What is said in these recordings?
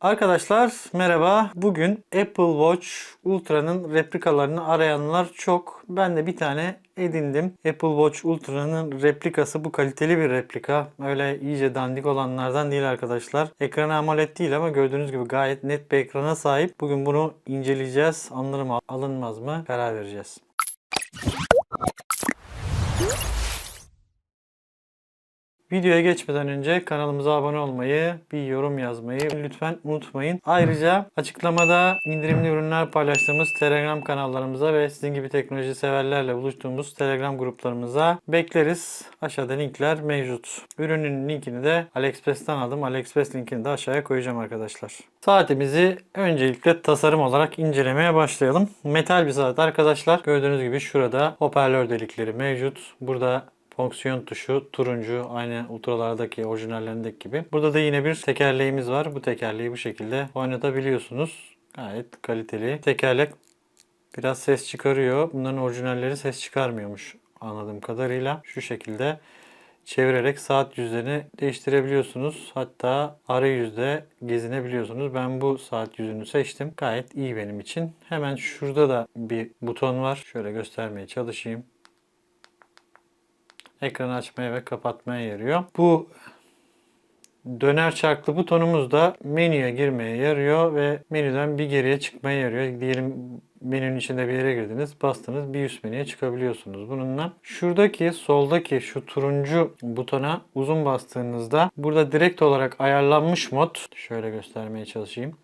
Arkadaşlar merhaba. Bugün Apple Watch Ultra'nın replikalarını arayanlar çok. Ben de bir tane edindim. Apple Watch Ultra'nın replikası bu kaliteli bir replika. Öyle iyice dandik olanlardan değil arkadaşlar. Ekranı AMOLED değil ama gördüğünüz gibi gayet net bir ekrana sahip. Bugün bunu inceleyeceğiz. Alınır mı alınmaz mı karar vereceğiz. Videoya geçmeden önce kanalımıza abone olmayı, bir yorum yazmayı lütfen unutmayın. Ayrıca açıklamada indirimli ürünler paylaştığımız Telegram kanallarımıza ve sizin gibi teknoloji severlerle buluştuğumuz Telegram gruplarımıza bekleriz. Aşağıda linkler mevcut. Ürünün linkini de AliExpress'ten aldım. AliExpress linkini de aşağıya koyacağım arkadaşlar. Saatimizi öncelikle tasarım olarak incelemeye başlayalım. Metal bir saat arkadaşlar. Gördüğünüz gibi şurada hoparlör delikleri mevcut. Burada fonksiyon tuşu turuncu aynı ultralardaki orijinallerindeki gibi. Burada da yine bir tekerleğimiz var. Bu tekerleği bu şekilde oynatabiliyorsunuz. Gayet kaliteli. Tekerlek biraz ses çıkarıyor. Bunların orijinalleri ses çıkarmıyormuş anladığım kadarıyla. Şu şekilde çevirerek saat yüzlerini değiştirebiliyorsunuz. Hatta arayüzde gezinebiliyorsunuz. Ben bu saat yüzünü seçtim. Gayet iyi benim için. Hemen şurada da bir buton var. Şöyle göstermeye çalışayım ekranı açmaya ve kapatmaya yarıyor. Bu döner çarklı butonumuz da menüye girmeye yarıyor ve menüden bir geriye çıkmaya yarıyor. Diyelim menünün içinde bir yere girdiniz, bastınız bir üst menüye çıkabiliyorsunuz bununla. Şuradaki soldaki şu turuncu butona uzun bastığınızda burada direkt olarak ayarlanmış mod şöyle göstermeye çalışayım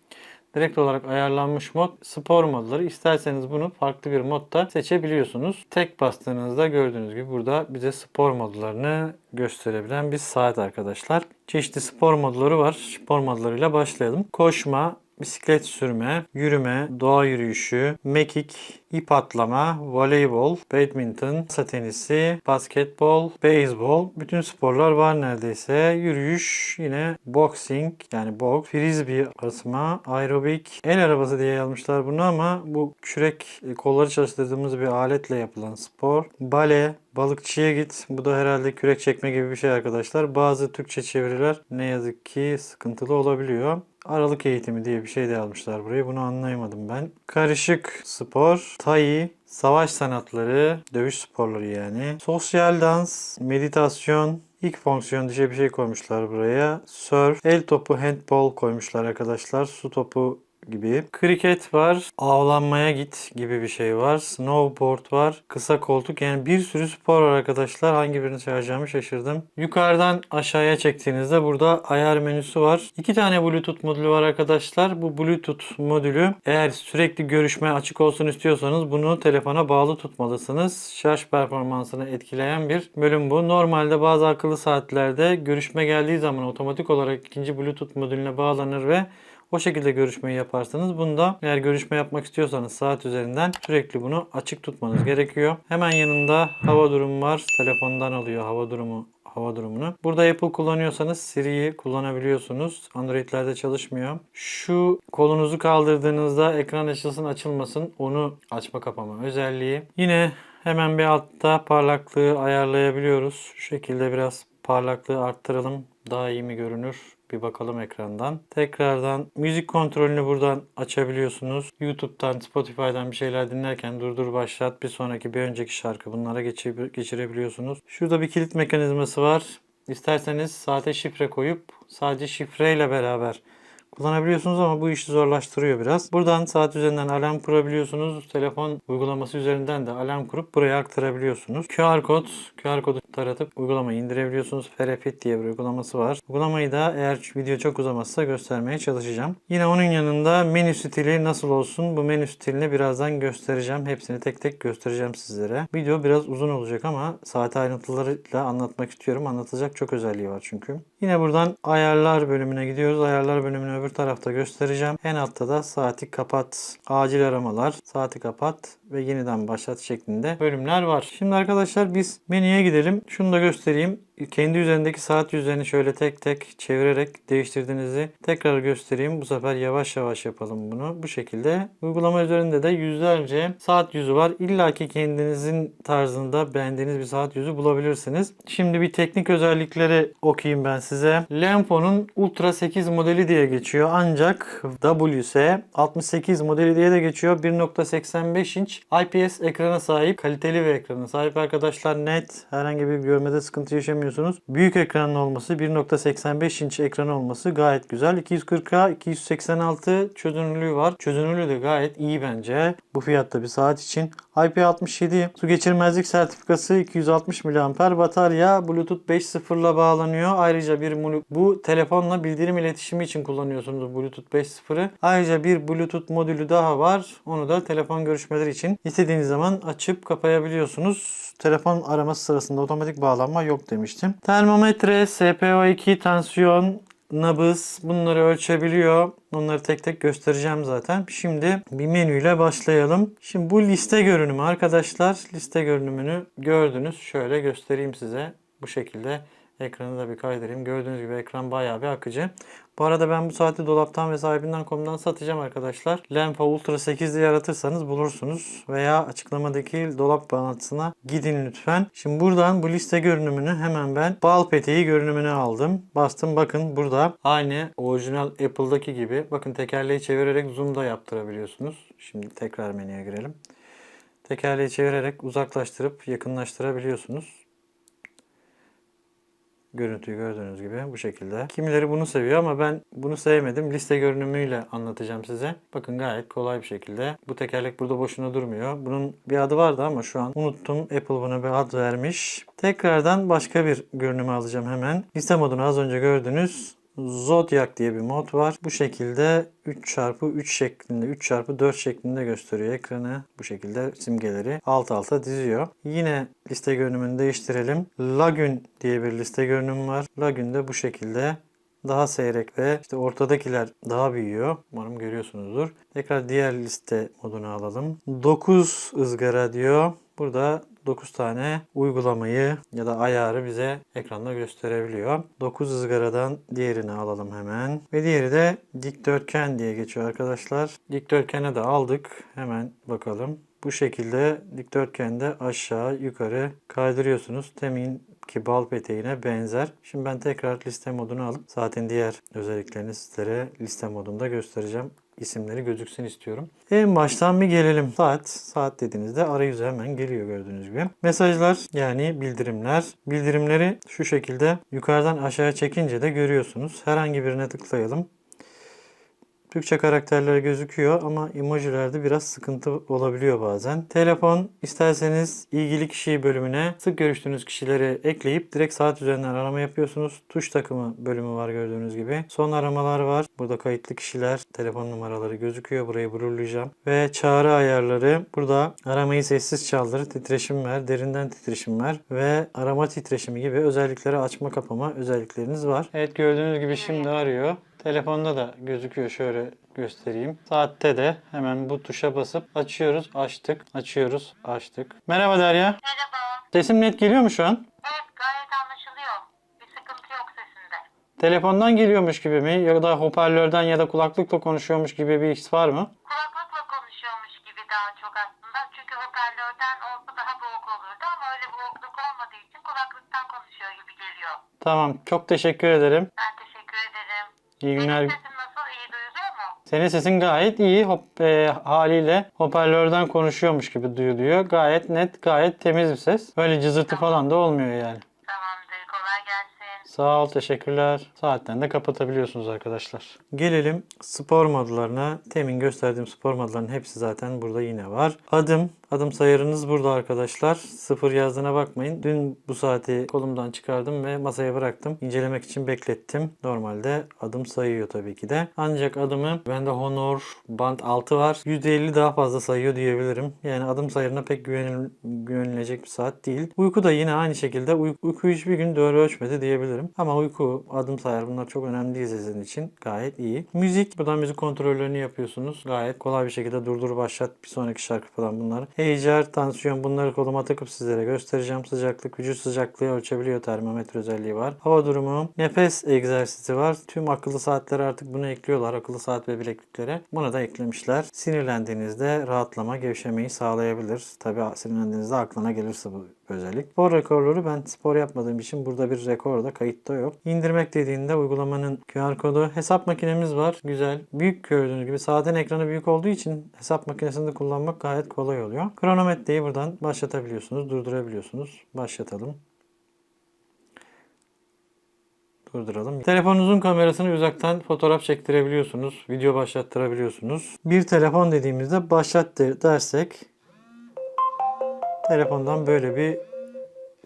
direkt olarak ayarlanmış mod spor modları. İsterseniz bunu farklı bir modda seçebiliyorsunuz. Tek bastığınızda gördüğünüz gibi burada bize spor modlarını gösterebilen bir saat arkadaşlar. Çeşitli spor modları var. Spor modlarıyla başlayalım. Koşma, bisiklet sürme, yürüme, doğa yürüyüşü, mekik, ip atlama, voleybol, badminton, masa tenisi, basketbol, beyzbol. Bütün sporlar var neredeyse. Yürüyüş, yine boxing yani box, frisbee atma, aerobik, el arabası diye yazmışlar bunu ama bu kürek kolları çalıştırdığımız bir aletle yapılan spor. Bale, Balıkçıya git. Bu da herhalde kürek çekme gibi bir şey arkadaşlar. Bazı Türkçe çeviriler ne yazık ki sıkıntılı olabiliyor. Aralık eğitimi diye bir şey de almışlar buraya. Bunu anlayamadım ben. Karışık spor, tai, savaş sanatları, dövüş sporları yani. Sosyal dans, meditasyon, İlk fonksiyon diye bir şey koymuşlar buraya. Surf, el topu, handball koymuşlar arkadaşlar. Su topu gibi. Kriket var. Avlanmaya git gibi bir şey var. Snowboard var. Kısa koltuk. Yani bir sürü spor var arkadaşlar. Hangi birini sayacağımı şaşırdım. Yukarıdan aşağıya çektiğinizde burada ayar menüsü var. İki tane Bluetooth modülü var arkadaşlar. Bu Bluetooth modülü eğer sürekli görüşme açık olsun istiyorsanız bunu telefona bağlı tutmalısınız. Şarj performansını etkileyen bir bölüm bu. Normalde bazı akıllı saatlerde görüşme geldiği zaman otomatik olarak ikinci Bluetooth modülüne bağlanır ve o şekilde görüşmeyi yaparsanız bunda eğer görüşme yapmak istiyorsanız saat üzerinden sürekli bunu açık tutmanız gerekiyor. Hemen yanında hava durumu var. Telefondan alıyor hava durumu hava durumunu. Burada Apple kullanıyorsanız Siri'yi kullanabiliyorsunuz. Android'lerde çalışmıyor. Şu kolunuzu kaldırdığınızda ekran açılsın açılmasın onu açma kapama özelliği. Yine hemen bir altta parlaklığı ayarlayabiliyoruz. Şu şekilde biraz parlaklığı arttıralım. Daha iyi mi görünür? Bir bakalım ekrandan. Tekrardan müzik kontrolünü buradan açabiliyorsunuz. YouTube'dan, Spotify'dan bir şeyler dinlerken durdur başlat bir sonraki bir önceki şarkı bunlara geçir- geçirebiliyorsunuz. Şurada bir kilit mekanizması var. İsterseniz saate şifre koyup sadece şifreyle beraber kullanabiliyorsunuz ama bu işi zorlaştırıyor biraz. Buradan saat üzerinden alarm kurabiliyorsunuz. Telefon uygulaması üzerinden de alarm kurup buraya aktarabiliyorsunuz. QR kod, QR kodu taratıp uygulamayı indirebiliyorsunuz. Ferefit diye bir uygulaması var. Uygulamayı da eğer video çok uzamazsa göstermeye çalışacağım. Yine onun yanında menü stili nasıl olsun? Bu menü stilini birazdan göstereceğim. Hepsini tek tek göstereceğim sizlere. Video biraz uzun olacak ama saat ayrıntılarıyla anlatmak istiyorum. Anlatacak çok özelliği var çünkü. Yine buradan ayarlar bölümüne gidiyoruz. Ayarlar bölümünü öbür tarafta göstereceğim. En altta da saati kapat, acil aramalar, saati kapat, ve yeniden başlat şeklinde bölümler var. Şimdi arkadaşlar biz menüye gidelim. Şunu da göstereyim. Kendi üzerindeki saat yüzlerini şöyle tek tek çevirerek değiştirdiğinizi tekrar göstereyim. Bu sefer yavaş yavaş yapalım bunu. Bu şekilde. Uygulama üzerinde de yüzlerce saat yüzü var. İlla ki kendinizin tarzında beğendiğiniz bir saat yüzü bulabilirsiniz. Şimdi bir teknik özellikleri okuyayım ben size. Lenfo'nun Ultra 8 modeli diye geçiyor. Ancak WS 68 modeli diye de geçiyor. 1.85 inç IPS ekrana sahip. Kaliteli bir ekrana sahip arkadaşlar. Net. Herhangi bir görmede sıkıntı yaşamıyorsunuz. Büyük ekranın olması 1.85 inç ekran olması gayet güzel. 240'a 286 çözünürlüğü var. Çözünürlüğü de gayet iyi bence. Bu fiyatta bir saat için. IP67 su geçirmezlik sertifikası 260 mAh batarya Bluetooth 5.0 ile bağlanıyor. Ayrıca bir bu telefonla bildirim iletişimi için kullanıyorsunuz Bluetooth 5.0'ı. Ayrıca bir Bluetooth modülü daha var. Onu da telefon görüşmeleri için istediğiniz zaman açıp kapayabiliyorsunuz. Telefon araması sırasında otomatik bağlanma yok demiştim. Termometre, SPO2, tansiyon, nabız bunları ölçebiliyor. Onları tek tek göstereceğim zaten. Şimdi bir menüyle başlayalım. Şimdi bu liste görünümü arkadaşlar. Liste görünümünü gördünüz. Şöyle göstereyim size. Bu şekilde ekranı da bir kaydırayım. Gördüğünüz gibi ekran bayağı bir akıcı. Bu arada ben bu saati dolaptan ve sahibinden.com'dan satacağım arkadaşlar. Lenfa Ultra 8 diye aratırsanız bulursunuz. Veya açıklamadaki dolap bağlantısına gidin lütfen. Şimdi buradan bu liste görünümünü hemen ben bal peteği görünümünü aldım. Bastım bakın burada aynı orijinal Apple'daki gibi. Bakın tekerleği çevirerek zoom da yaptırabiliyorsunuz. Şimdi tekrar menüye girelim. Tekerleği çevirerek uzaklaştırıp yakınlaştırabiliyorsunuz. Görüntüyü gördüğünüz gibi bu şekilde. Kimileri bunu seviyor ama ben bunu sevmedim. Liste görünümüyle anlatacağım size. Bakın gayet kolay bir şekilde. Bu tekerlek burada boşuna durmuyor. Bunun bir adı vardı ama şu an unuttum. Apple buna bir ad vermiş. Tekrardan başka bir görünümü alacağım hemen. Liste modunu az önce gördünüz. Zodiac diye bir mod var. Bu şekilde 3x3 şeklinde 3x4 şeklinde gösteriyor ekranı. Bu şekilde simgeleri alt alta diziyor. Yine liste görünümünü değiştirelim. Lagün diye bir liste görünümü var. Lagün de bu şekilde daha seyrek ve işte ortadakiler daha büyüyor. Umarım görüyorsunuzdur. Tekrar diğer liste modunu alalım. 9 ızgara diyor. Burada 9 tane uygulamayı ya da ayarı bize ekranda gösterebiliyor. 9 ızgaradan diğerini alalım hemen. Ve diğeri de dikdörtgen diye geçiyor arkadaşlar. Dikdörtgene de aldık. Hemen bakalım. Bu şekilde dikdörtgende aşağı yukarı kaydırıyorsunuz. Temin ki bal peteğine benzer. Şimdi ben tekrar liste modunu alıp zaten diğer özelliklerini sizlere liste modunda göstereceğim. İsimleri gözüksün istiyorum. En baştan bir gelelim. Saat. Saat dediğinizde arayüzü hemen geliyor gördüğünüz gibi. Mesajlar yani bildirimler. Bildirimleri şu şekilde yukarıdan aşağıya çekince de görüyorsunuz. Herhangi birine tıklayalım. Türkçe karakterler gözüküyor ama emojilerde biraz sıkıntı olabiliyor bazen. Telefon isterseniz ilgili kişi bölümüne sık görüştüğünüz kişileri ekleyip direkt saat üzerinden arama yapıyorsunuz. Tuş takımı bölümü var gördüğünüz gibi. Son aramalar var. Burada kayıtlı kişiler, telefon numaraları gözüküyor. Burayı blurlayacağım. Ve çağrı ayarları. Burada aramayı sessiz çaldır, titreşim ver, derinden titreşim ver ve arama titreşimi gibi özellikleri açma kapama özellikleriniz var. Evet gördüğünüz gibi şimdi arıyor. Telefonda da gözüküyor şöyle göstereyim. Saatte de hemen bu tuşa basıp açıyoruz, açtık, açıyoruz, açtık. Merhaba Derya. Merhaba. Sesim net geliyor mu şu an? Evet gayet anlaşılıyor. Bir sıkıntı yok sesinde. Telefondan geliyormuş gibi mi? Ya da hoparlörden ya da kulaklıkla konuşuyormuş gibi bir his var mı? Kulaklıkla konuşuyormuş gibi daha çok aslında. Çünkü hoparlörden olsa daha boğuk olurdu ama öyle boğukluk olmadığı için kulaklıktan konuşuyor gibi geliyor. Tamam, çok teşekkür ederim. Ben teşekkür ederim. İyi günler. Benim sesim nasıl? İyi duyuluyor mu? Senin sesin gayet iyi. Hop, e, haliyle hoparlörden konuşuyormuş gibi duyuluyor. Gayet net, gayet temiz bir ses. Böyle cızırtı falan da olmuyor yani. Tamamdır. Kolay gelsin. Sağ ol, teşekkürler. Saatten de kapatabiliyorsunuz arkadaşlar. Gelelim spor modlarına. Temin gösterdiğim spor modlarının hepsi zaten burada yine var. Adım, adım sayarınız burada arkadaşlar. Sıfır yazdığına bakmayın. Dün bu saati kolumdan çıkardım ve masaya bıraktım. İncelemek için beklettim. Normalde adım sayıyor tabii ki de. Ancak adımı bende Honor Band 6 var. %50 daha fazla sayıyor diyebilirim. Yani adım sayarına pek güvenil, güvenilecek bir saat değil. Uyku da yine aynı şekilde uy- uyku hiçbir gün doğru ölçmedi diyebilirim. Ama uyku, adım sayar bunlar çok önemli değil sizin için. Gayet iyi. Müzik, buradan müzik kontrollerini yapıyorsunuz. Gayet kolay bir şekilde durdur başlat bir sonraki şarkı falan bunlar. Pager, tansiyon bunları koluma takıp sizlere göstereceğim. Sıcaklık, vücut sıcaklığı ölçebiliyor termometre özelliği var. Hava durumu, nefes egzersizi var. Tüm akıllı saatleri artık bunu ekliyorlar. Akıllı saat ve bilekliklere. Buna da eklemişler. Sinirlendiğinizde rahatlama, gevşemeyi sağlayabilir. Tabii sinirlendiğinizde aklına gelirse bu özellik. Spor rekorları ben spor yapmadığım için burada bir rekor da kayıtta yok. İndirmek dediğinde uygulamanın QR kodu hesap makinemiz var. Güzel. Büyük gördüğünüz gibi saatin ekranı büyük olduğu için hesap makinesini de kullanmak gayet kolay oluyor. Kronometreyi buradan başlatabiliyorsunuz, durdurabiliyorsunuz. Başlatalım. Durduralım. Telefonunuzun kamerasını uzaktan fotoğraf çektirebiliyorsunuz. Video başlattırabiliyorsunuz. Bir telefon dediğimizde başlat de- dersek telefondan böyle bir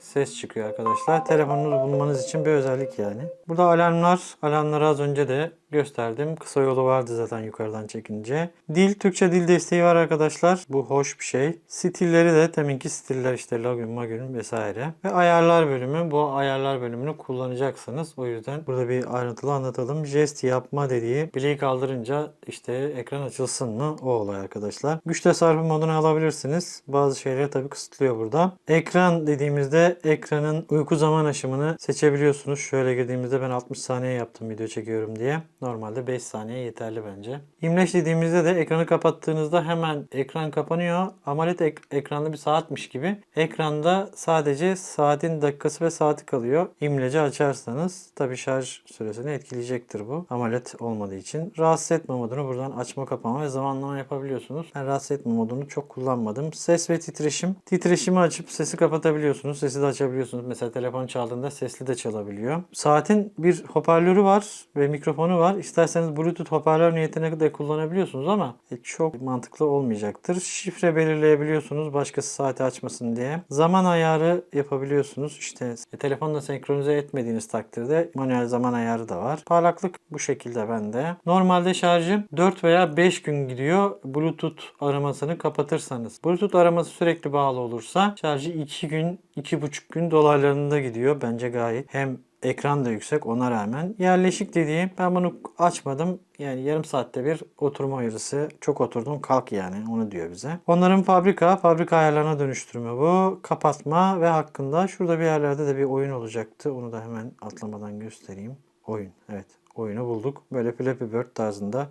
ses çıkıyor arkadaşlar. Telefonunuzu bulmanız için bir özellik yani. Burada alarmlar. Alarmları az önce de gösterdim. Kısa yolu vardı zaten yukarıdan çekince. Dil, Türkçe dil desteği var arkadaşlar. Bu hoş bir şey. Stilleri de teminki stiller işte login, magin vesaire. Ve ayarlar bölümü. Bu ayarlar bölümünü kullanacaksınız. O yüzden burada bir ayrıntılı anlatalım. Jest yapma dediği bileği kaldırınca işte ekran açılsın mı? O olay arkadaşlar. Güç tasarrufu modunu alabilirsiniz. Bazı şeyleri tabii kısıtlıyor burada. Ekran dediğimizde ekranın uyku zaman aşımını seçebiliyorsunuz. Şöyle girdiğimizde ben 60 saniye yaptım video çekiyorum diye. Normalde 5 saniye yeterli bence. İmleç dediğimizde de ekranı kapattığınızda hemen ekran kapanıyor. Amolet ek- ekranlı bir saatmiş gibi. Ekranda sadece saatin dakikası ve saati kalıyor. İmleci açarsanız tabi şarj süresini etkileyecektir bu. Amolet olmadığı için. Rahatsız etme modunu buradan açma kapama ve zamanlama yapabiliyorsunuz. Ben rahatsız etme modunu çok kullanmadım. Ses ve titreşim. Titreşimi açıp sesi kapatabiliyorsunuz. Sesi de açabiliyorsunuz. Mesela telefon çaldığında sesli de çalabiliyor. Saatin bir hoparlörü var ve mikrofonu var. İsterseniz Bluetooth hoparlör niyetine de kullanabiliyorsunuz ama e, çok mantıklı olmayacaktır. Şifre belirleyebiliyorsunuz başkası saati açmasın diye. Zaman ayarı yapabiliyorsunuz. İşte e, telefonla senkronize etmediğiniz takdirde manuel zaman ayarı da var. Parlaklık bu şekilde bende. Normalde şarjı 4 veya 5 gün gidiyor. Bluetooth aramasını kapatırsanız. Bluetooth araması sürekli bağlı olursa şarjı 2 gün, 2,5 gün dolaylarında gidiyor. Bence gayet hem Ekran da yüksek ona rağmen. Yerleşik dediğim ben bunu açmadım. Yani yarım saatte bir oturma uyarısı. Çok oturdum kalk yani onu diyor bize. Onların fabrika, fabrika ayarlarına dönüştürme bu. Kapatma ve hakkında şurada bir yerlerde de bir oyun olacaktı. Onu da hemen atlamadan göstereyim. Oyun evet oyunu bulduk. Böyle Flappy Bird tarzında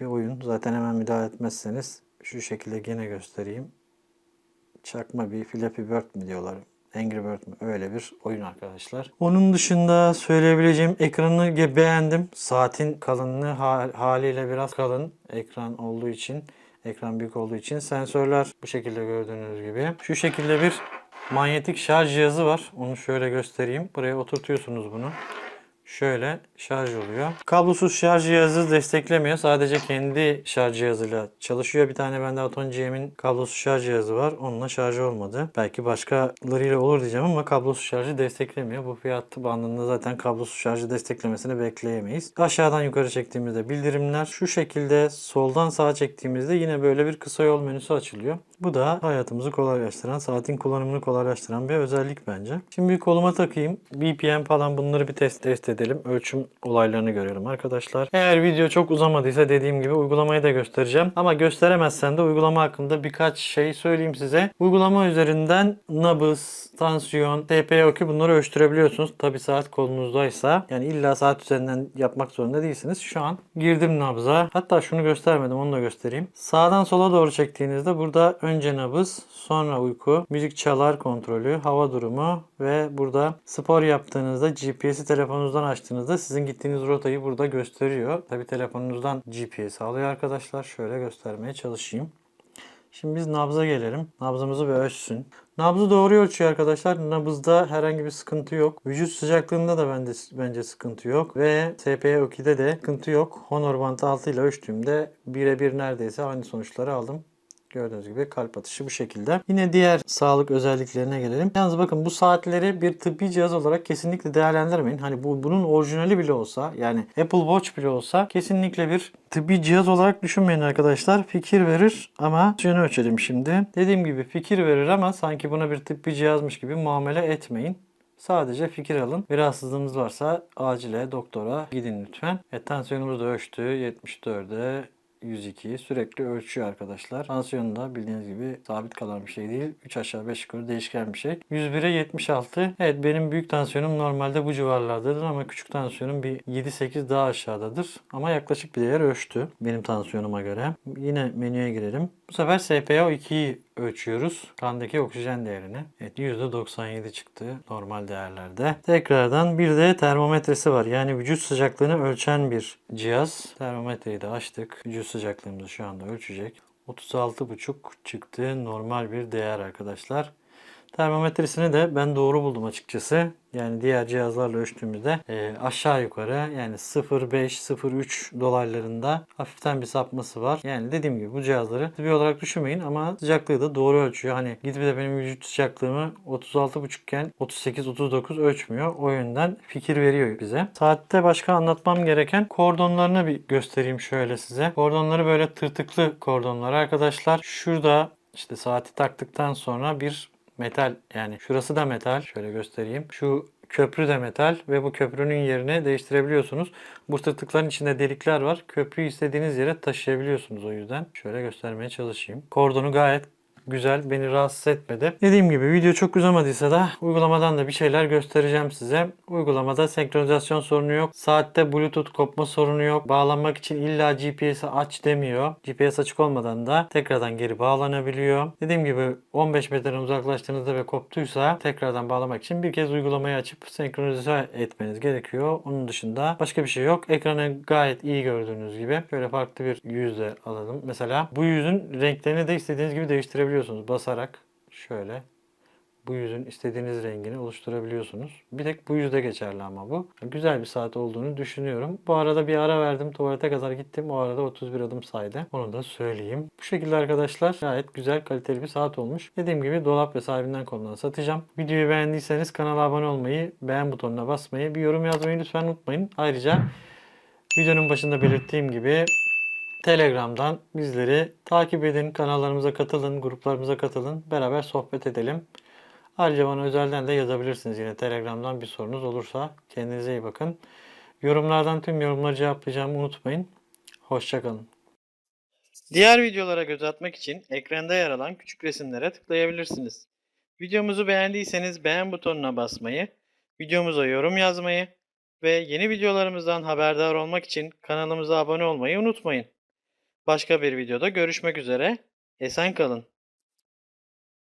bir oyun. Zaten hemen müdahale etmezseniz şu şekilde gene göstereyim. Çakma bir Flappy Bird mi diyorlar. Angry Bird mi? Öyle bir oyun arkadaşlar. Onun dışında söyleyebileceğim ekranı beğendim. Saatin kalınlığı ha- haliyle biraz kalın. Ekran olduğu için, ekran büyük olduğu için sensörler bu şekilde gördüğünüz gibi. Şu şekilde bir manyetik şarj cihazı var. Onu şöyle göstereyim. Buraya oturtuyorsunuz bunu. Şöyle şarj oluyor. Kablosuz şarj cihazı desteklemiyor. Sadece kendi şarj cihazıyla çalışıyor. Bir tane bende Aton GM'in kablosuz şarj cihazı var. Onunla şarj olmadı. Belki başkalarıyla olur diyeceğim ama kablosuz şarjı desteklemiyor. Bu fiyat bandında zaten kablosuz şarjı desteklemesini bekleyemeyiz. Aşağıdan yukarı çektiğimizde bildirimler. Şu şekilde soldan sağa çektiğimizde yine böyle bir kısa yol menüsü açılıyor. Bu da hayatımızı kolaylaştıran, saatin kullanımını kolaylaştıran bir özellik bence. Şimdi bir koluma takayım. BPM falan bunları bir test, test edelim. Ölçüm olaylarını görelim arkadaşlar. Eğer video çok uzamadıysa dediğim gibi uygulamayı da göstereceğim. Ama gösteremezsem de uygulama hakkında birkaç şey söyleyeyim size. Uygulama üzerinden nabız, tansiyon, TPO2 bunları ölçtürebiliyorsunuz. Tabi saat kolunuzdaysa. Yani illa saat üzerinden yapmak zorunda değilsiniz. Şu an girdim nabza. Hatta şunu göstermedim onu da göstereyim. Sağdan sola doğru çektiğinizde burada önce nabız, sonra uyku, müzik çalar kontrolü, hava durumu ve burada spor yaptığınızda GPS'i telefonunuzdan açtığınızda sizin gittiğiniz rotayı burada gösteriyor. Tabi telefonunuzdan GPS alıyor arkadaşlar. Şöyle göstermeye çalışayım. Şimdi biz nabza gelelim. Nabzımızı bir ölçsün. Nabzı doğru ölçüyor arkadaşlar. Nabızda herhangi bir sıkıntı yok. Vücut sıcaklığında da bence, bence sıkıntı yok. Ve SPO2'de de sıkıntı yok. Honor Band 6 ile ölçtüğümde birebir neredeyse aynı sonuçları aldım. Gördüğünüz gibi kalp atışı bu şekilde. Yine diğer sağlık özelliklerine gelelim. Yalnız bakın bu saatleri bir tıbbi cihaz olarak kesinlikle değerlendirmeyin. Hani bu bunun orijinali bile olsa yani Apple Watch bile olsa kesinlikle bir tıbbi cihaz olarak düşünmeyin arkadaşlar. Fikir verir ama şunu ölçelim şimdi. Dediğim gibi fikir verir ama sanki buna bir tıbbi cihazmış gibi muamele etmeyin. Sadece fikir alın. Bir rahatsızlığınız varsa acile doktora gidin lütfen. E, tansiyonumuzu da ölçtü. 74'e 102'yi sürekli ölçüyor arkadaşlar. Tansiyon da bildiğiniz gibi sabit kalan bir şey değil. 3 aşağı 5 yukarı değişken bir şey. 101'e 76. Evet benim büyük tansiyonum normalde bu civarlardadır ama küçük tansiyonum bir 7-8 daha aşağıdadır. Ama yaklaşık bir değer ölçtü benim tansiyonuma göre. Yine menüye girelim. Bu sefer SpO2'yi ölçüyoruz. Kandaki oksijen değerini. Evet %97 çıktı normal değerlerde. Tekrardan bir de termometresi var. Yani vücut sıcaklığını ölçen bir cihaz. Termometreyi de açtık. Vücut sıcaklığımızı şu anda ölçecek. 36,5 çıktı. Normal bir değer arkadaşlar. Termometresini de ben doğru buldum açıkçası. Yani diğer cihazlarla ölçtüğümüzde e, aşağı yukarı yani 0.5-0.3 dolaylarında hafiften bir sapması var. Yani dediğim gibi bu cihazları tıbbi olarak düşünmeyin ama sıcaklığı da doğru ölçüyor. Hani gidip de benim vücut sıcaklığımı 36.5 iken 38-39 ölçmüyor. O yönden fikir veriyor bize. Saatte başka anlatmam gereken kordonlarını bir göstereyim şöyle size. Kordonları böyle tırtıklı kordonlar arkadaşlar. Şurada işte saati taktıktan sonra bir metal yani şurası da metal. Şöyle göstereyim. Şu köprü de metal ve bu köprünün yerini değiştirebiliyorsunuz. Bu tırtıkların içinde delikler var. Köprüyü istediğiniz yere taşıyabiliyorsunuz o yüzden. Şöyle göstermeye çalışayım. Kordonu gayet güzel. Beni rahatsız etmedi. Dediğim gibi video çok uzamadıysa da uygulamadan da bir şeyler göstereceğim size. Uygulamada senkronizasyon sorunu yok. Saatte bluetooth kopma sorunu yok. Bağlanmak için illa GPS'i aç demiyor. GPS açık olmadan da tekrardan geri bağlanabiliyor. Dediğim gibi 15 metreden uzaklaştığınızda ve koptuysa tekrardan bağlamak için bir kez uygulamayı açıp senkronize etmeniz gerekiyor. Onun dışında başka bir şey yok. Ekranı gayet iyi gördüğünüz gibi. Şöyle farklı bir yüzle alalım. Mesela bu yüzün renklerini de istediğiniz gibi değiştirebiliyorsunuz. Basarak şöyle bu yüzün istediğiniz rengini oluşturabiliyorsunuz. Bir tek bu yüzde geçerli ama bu. Güzel bir saat olduğunu düşünüyorum. Bu arada bir ara verdim. Tuvalete kadar gittim. O arada 31 adım saydı. Onu da söyleyeyim. Bu şekilde arkadaşlar gayet güzel kaliteli bir saat olmuş. Dediğim gibi dolap ve sahibinden konudan satacağım. Videoyu beğendiyseniz kanala abone olmayı, beğen butonuna basmayı, bir yorum yazmayı lütfen unutmayın. Ayrıca videonun başında belirttiğim gibi Telegram'dan bizleri takip edin, kanallarımıza katılın, gruplarımıza katılın, beraber sohbet edelim. Ayrıca bana özelden de yazabilirsiniz yine Telegram'dan bir sorunuz olursa. Kendinize iyi bakın. Yorumlardan tüm yorumları cevaplayacağımı unutmayın. Hoşçakalın. Diğer videolara göz atmak için ekranda yer alan küçük resimlere tıklayabilirsiniz. Videomuzu beğendiyseniz beğen butonuna basmayı, videomuza yorum yazmayı ve yeni videolarımızdan haberdar olmak için kanalımıza abone olmayı unutmayın. Başka bir videoda görüşmek üzere. Esen kalın.